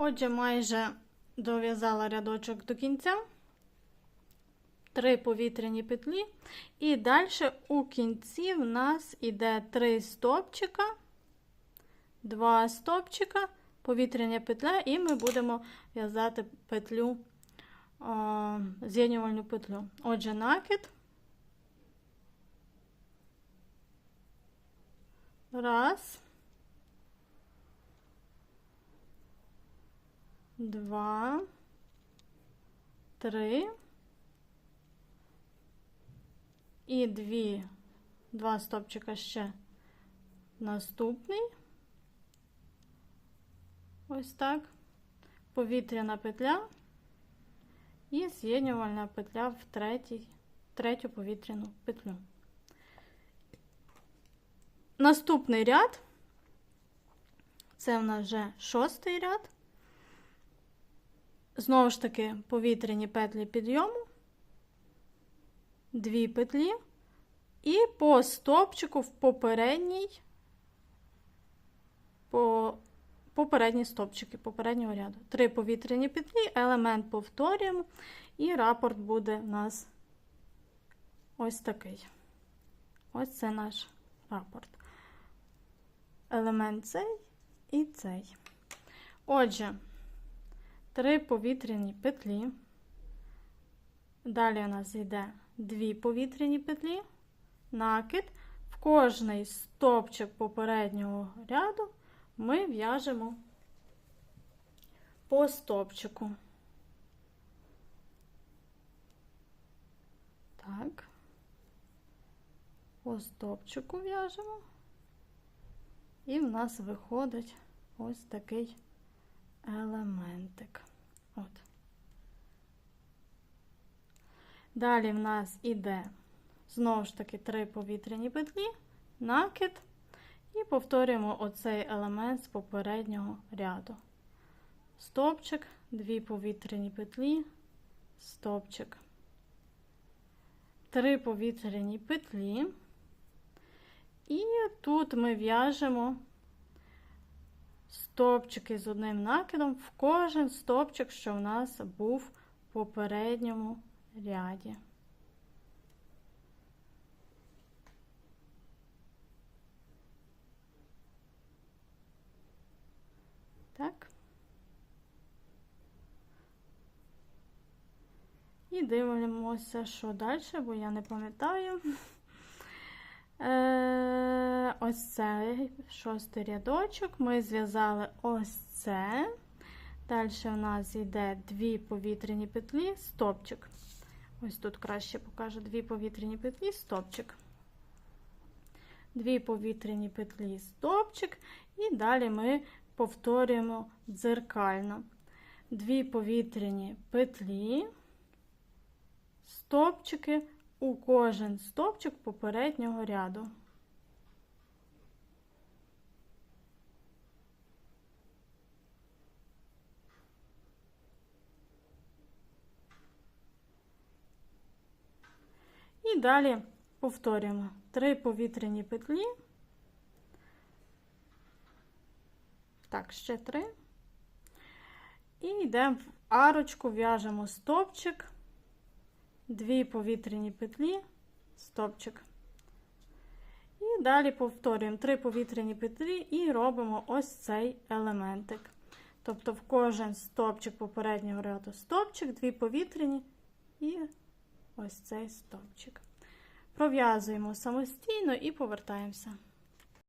Отже, майже дов'язала рядочок до кінця. Три повітряні петлі. І далі у кінці в нас іде три стопчика, два стопчика, повітряна петля, і ми будемо в'язати петлю, з'єднювальну петлю. Отже, накид. Раз. Два. Три. І дві, два стопчика ще наступний. Ось так. Повітряна петля і з'єднювальна петля в третій, третю повітряну петлю. Наступний ряд, це в нас вже шостий ряд. Знову ж таки, повітряні петлі підйому, дві петлі, і по стопчику в попередній, по попередні стопчики попереднього ряду. Три повітряні петлі, елемент повторюємо, і рапорт буде у нас ось такий. Ось це наш рапорт елемент цей і цей. Отже, три повітряні петлі. Далі у нас йде дві повітряні петлі, накид. В кожний стопчик попереднього ряду ми в'яжемо по стопчику. Так, по стопчику в'яжемо. І в нас виходить ось такий елементик. От. Далі в нас іде знову ж таки три повітряні петлі, накид, і повторюємо оцей елемент з попереднього ряду. Стопчик, дві повітряні петлі, стопчик, три повітряні петлі. І тут ми в'яжемо стопчики з одним накидом в кожен стопчик, що в нас був в попередньому ряді. Так. І дивимося, що далі, бо я не пам'ятаю. Е, ось цей шостий рядочок. Ми зв'язали ось це. Далі у нас йде дві повітряні петлі, стопчик. Ось тут краще покажу дві повітряні петлі, стопчик. Дві повітряні петлі, стопчик. І далі ми повторюємо дзеркально. Дві повітряні петлі, стопчики у кожен стовпчик попереднього ряду. І далі повторюємо три повітряні петлі. Так, ще три, І йдемо в арочку, в'яжемо стопчик. Дві повітряні петлі, стопчик. І далі повторюємо три повітряні петлі і робимо ось цей елементик. Тобто, в кожен стопчик попереднього ряду стопчик, дві повітряні і ось цей стопчик. Пров'язуємо самостійно і повертаємося.